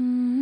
Mm.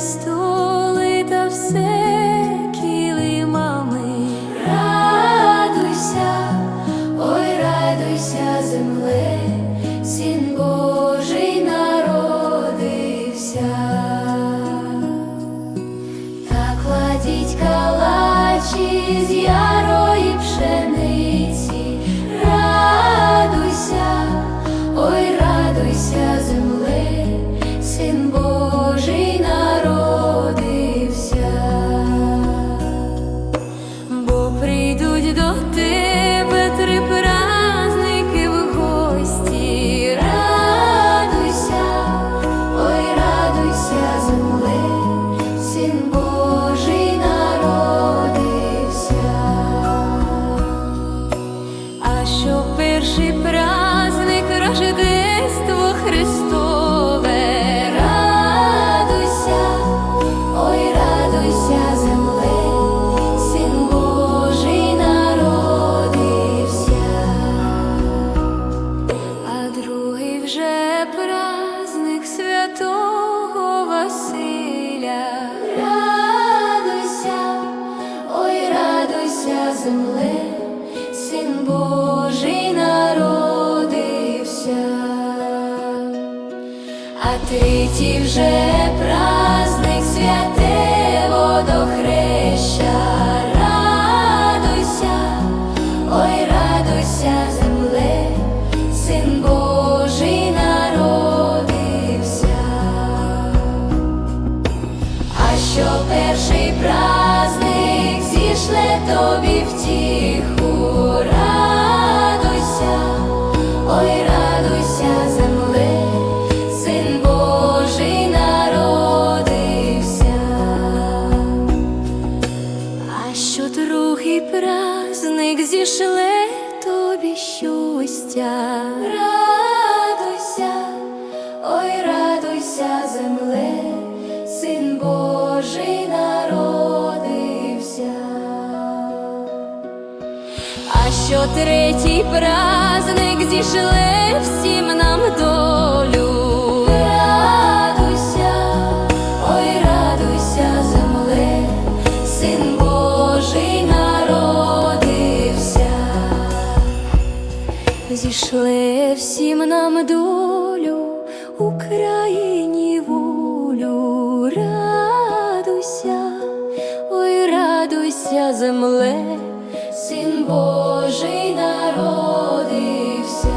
столи та все кілимами. Радуйся, ой, радуйся, земле, син Божий народився, та кладіть калачі з ярої пшени. життя, радуйся, ой, радуйся, земле, син Божий народився, а що третій праздник зійшли всім нам до. долю Україні волю, радуйся, ой, радуйся, земле, син Божий народився,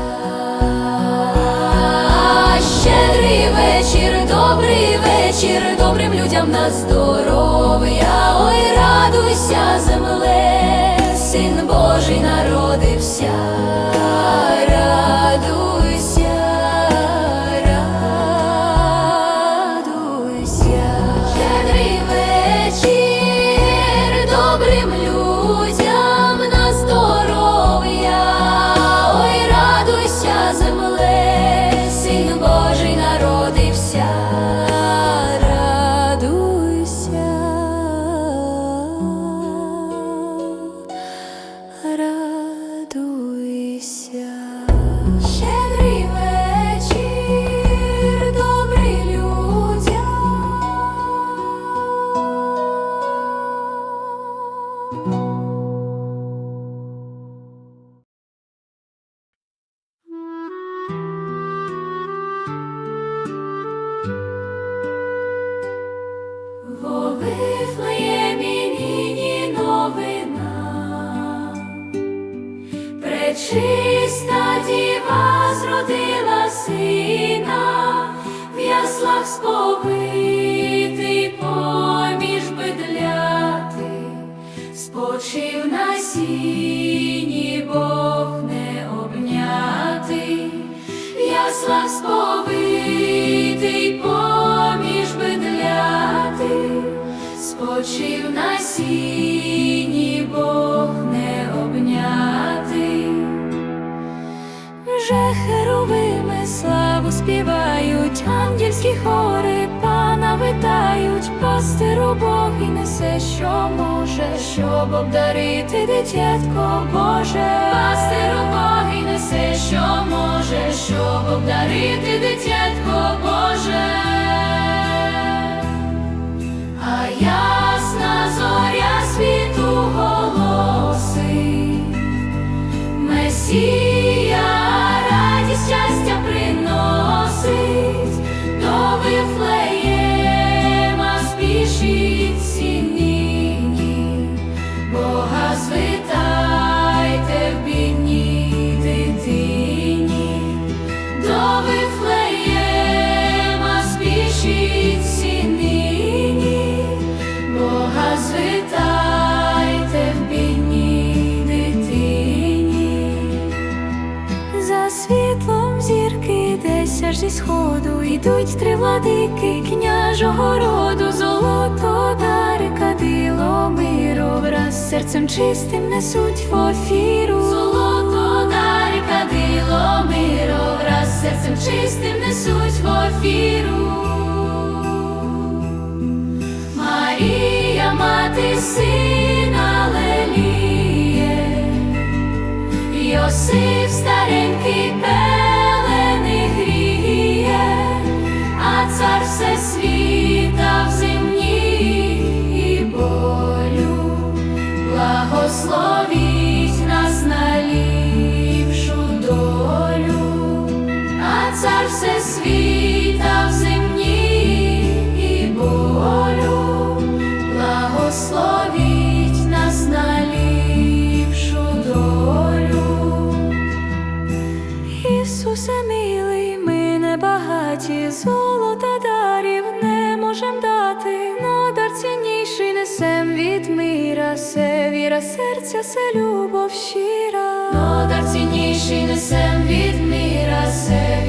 щедрий вечір, добрий вечір, добрим людям на здоров'я, ой, радуйся, земле. сповитий поміж бедляти, спочив на Бог не обняти, вже херовими славу співають ангельські хори витають, пастиру Бог і несе, що може, щоб обдарити дитятко Боже, пастиру Бог і несе, що може, щоб обдарити дитятко Боже. А ясна зоря світу голосить, Месія радість щастя зі сходу йдуть три владики княжого роду, золото дари кадило миру, враз серцем чистим несуть в офіру. Золото дари кадило миру, враз серцем чистим несуть в офіру. Марія, мати сина серця, се любов щира. Но дар цінніший несем від мира, се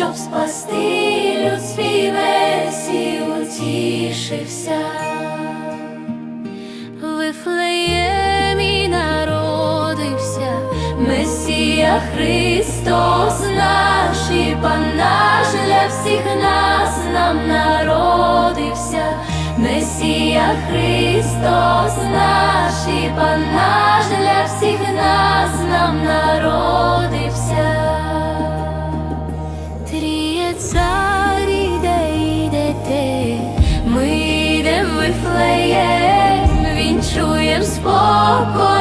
щоб спасти люд свій весь і утішився. В Вифлеємі народився Месія Христос наш і Пан наш для всіх нас нам народився. Месія Христос наш і Пан наш для всіх нас вінчуєм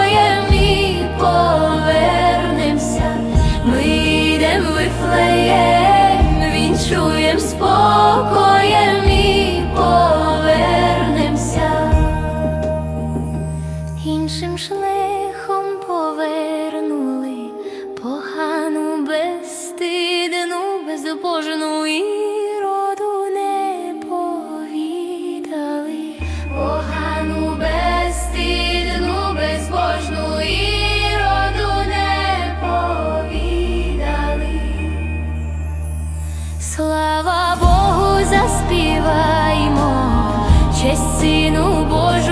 Слава Богу, заспіваймо, честь Сину Божому.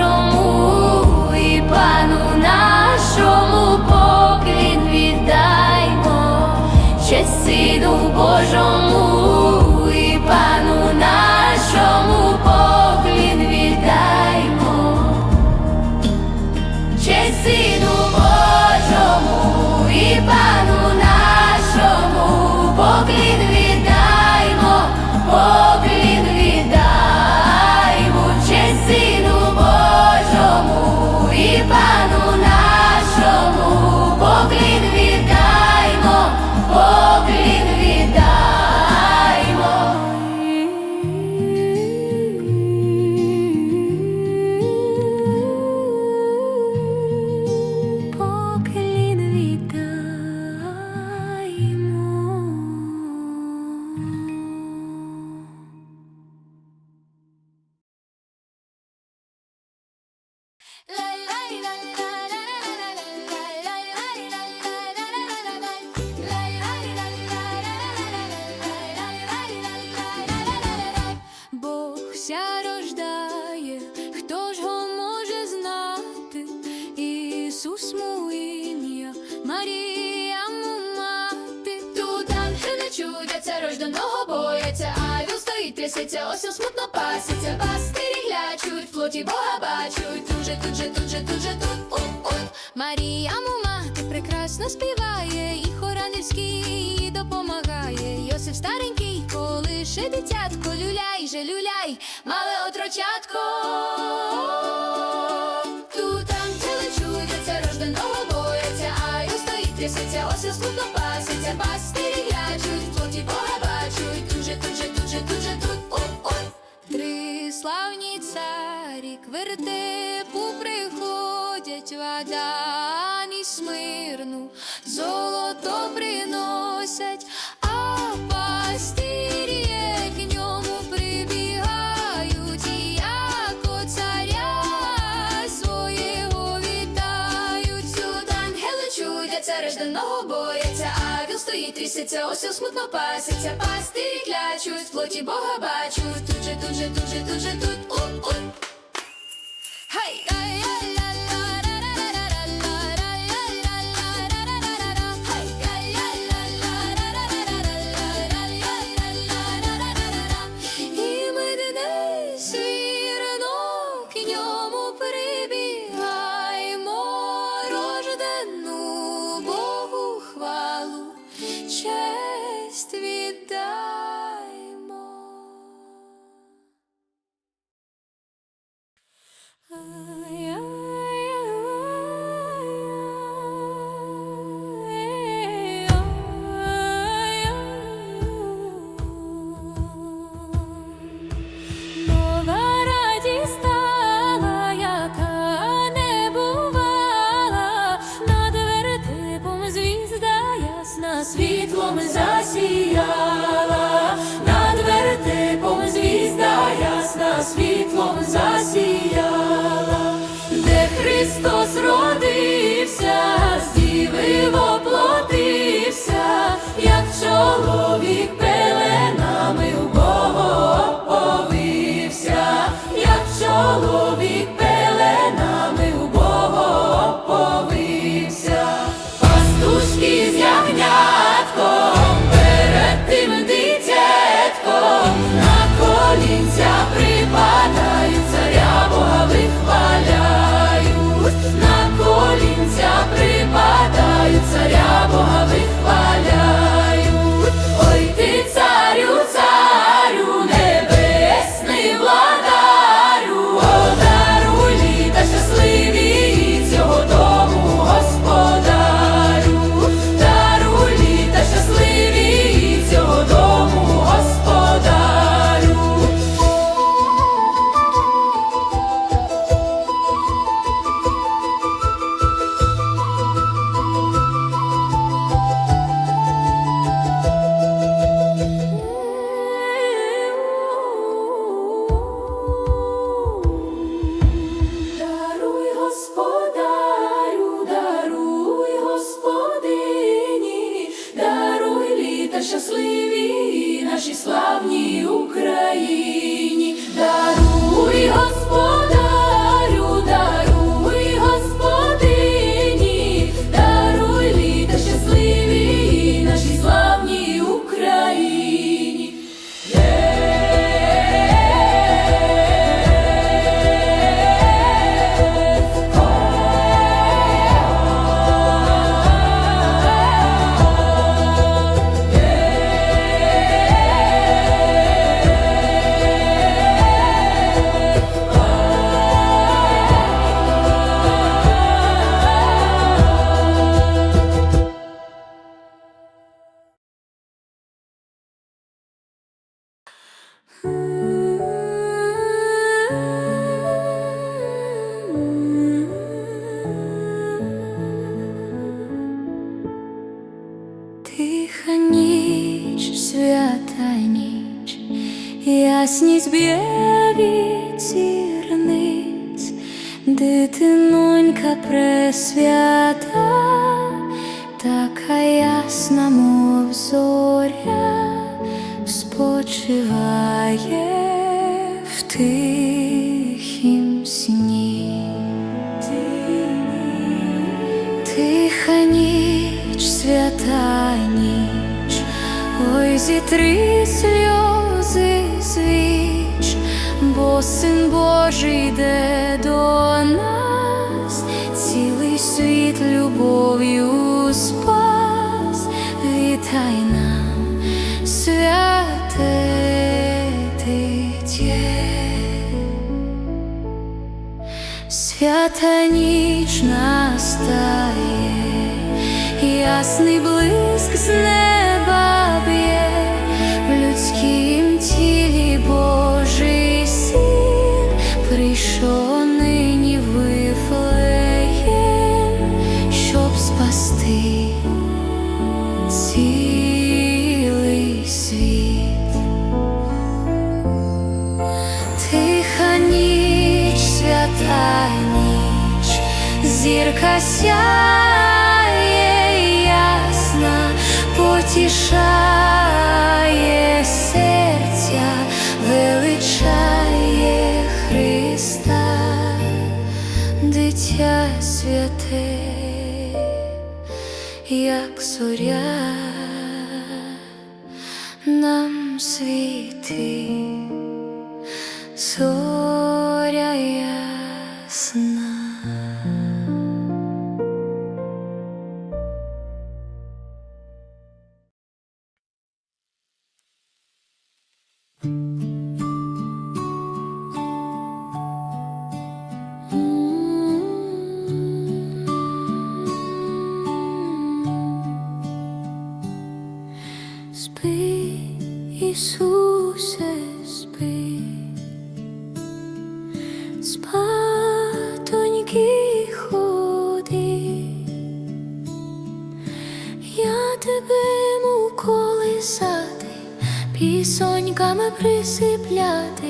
голосно співає, і хоранівський допомагає. Йосиф старенький, коли ще дитятко, люляй, же люляй, мале отрочатко. Тут там це лечується, рожденого бояться, а й стоїть трясеться, осел скутно паситься, пастирі глячуть, плоті бога бачуть, дуже, дуже, тут же, тут, ой, ой. Три славні царі квирти. золото приносять, а пастирі к ньому прибігають, і як царя свого вітають. Сюди чудяться, рожденого бояться, а віл стоїть, трісяться, осіл смутно пасяться, пастирі клячуть, в плоті Бога бачуть, тут же, тут же, тут же, тут же, тут, ут, ут. славній Україні. Ясність б'є від зірниць, дитинонька пресвята, така ясна, мов зоря спочивай. прийде до нас, цілий світ любов'ю спас, вітай нам, святе свята ніч настає, ясний блиск з неба. Зірка сяє ясна, потішає серця, величає Христа, дитя святе, як зоря нам світи. квітками присипляти.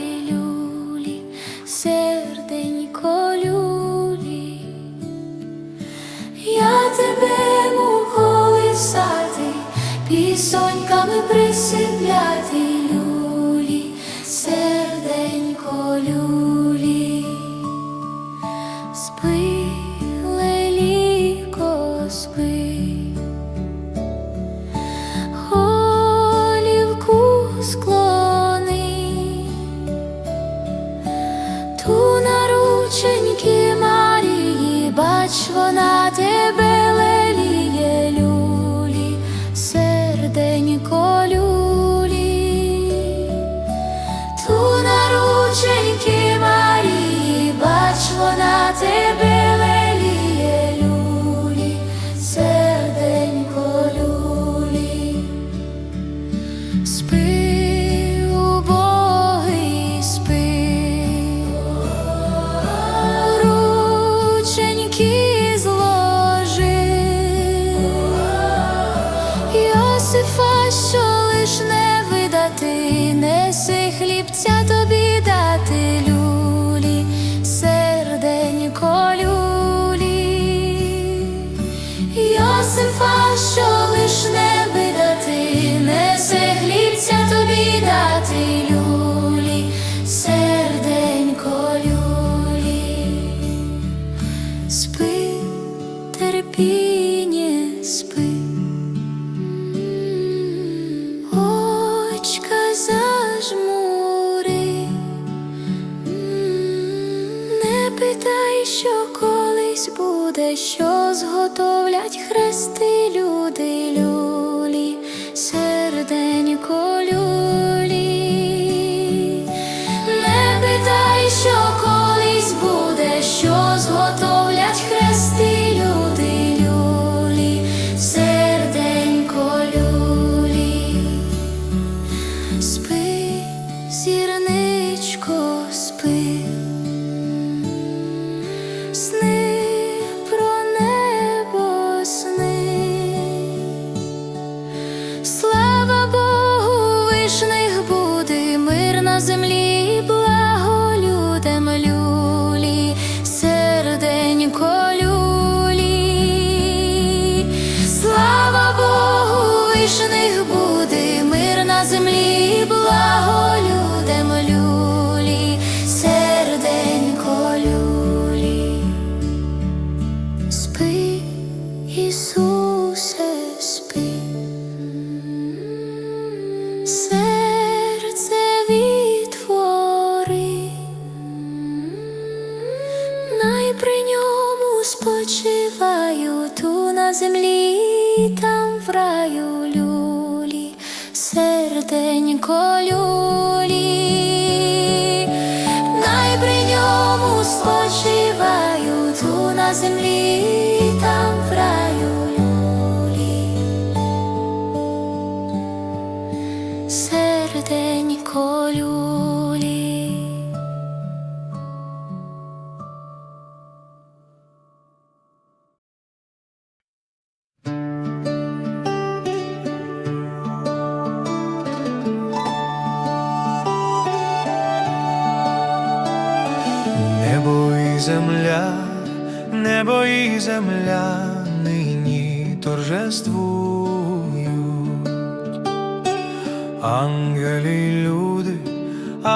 Люлі, серденько люлі, най при ньому спочиваю ту на землі,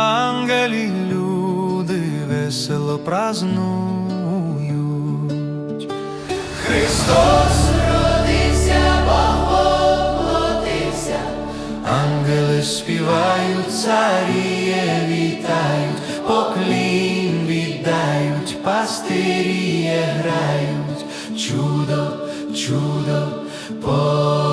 ангели й люди весело празнують. Христос родився, Бог воплотився, ангели співають, царіє вітають, поклін віддають, пастиріє грають, чудо, чудо повідають.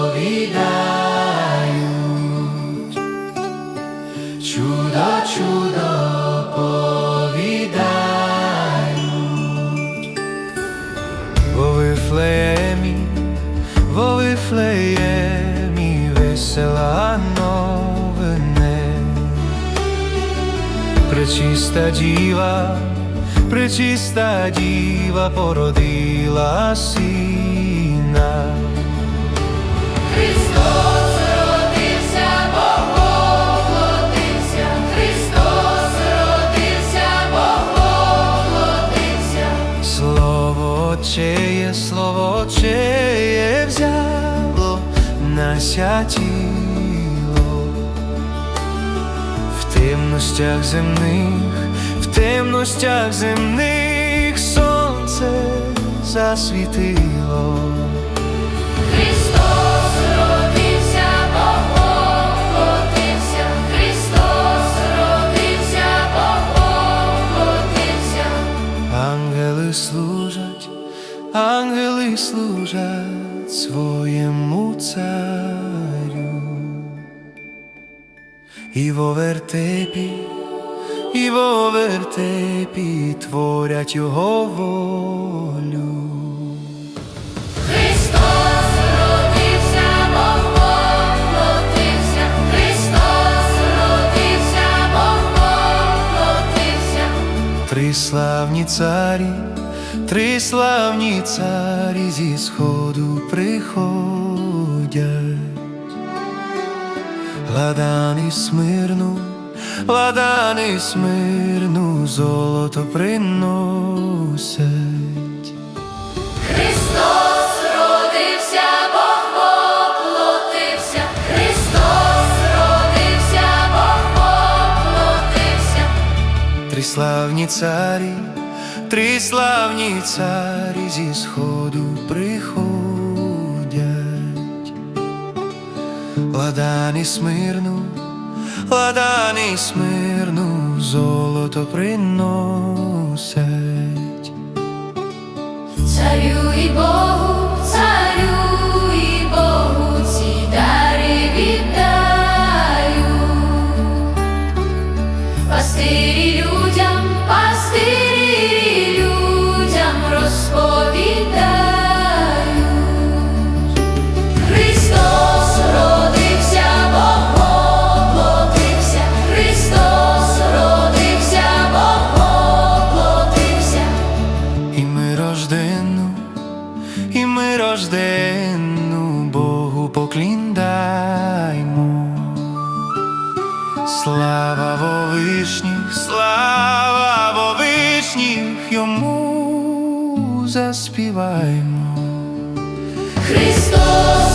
Пречиста діва, пречиста діва породила сина. Христос родився, Бог воплотився, Христос родився, Бог воплотився. Слово Отчеє, слово Отчеє взяло нася тіло темностях земних, в темностях земних сонце засвітило. Христос родився, Бог Христос родився, Бог. Ангели служать, ангели служать І во вертепі, і во вертепі творять його волю. Три славні царі, три славні царі зі сходу приходять. Ладани смирну, ладани смирну, золото приносять. Христос родився, Бог воплотився, Христос родився, Бог воплотився. Три славні царі, три славні царі зі сходу приходять. Ладані смирну, ладані смирну, золото приносять. Царю і Богу, царю рожденну Богу покліндаймо. Слава вовишніх, слава вовишніх йому заспіваймо. Христос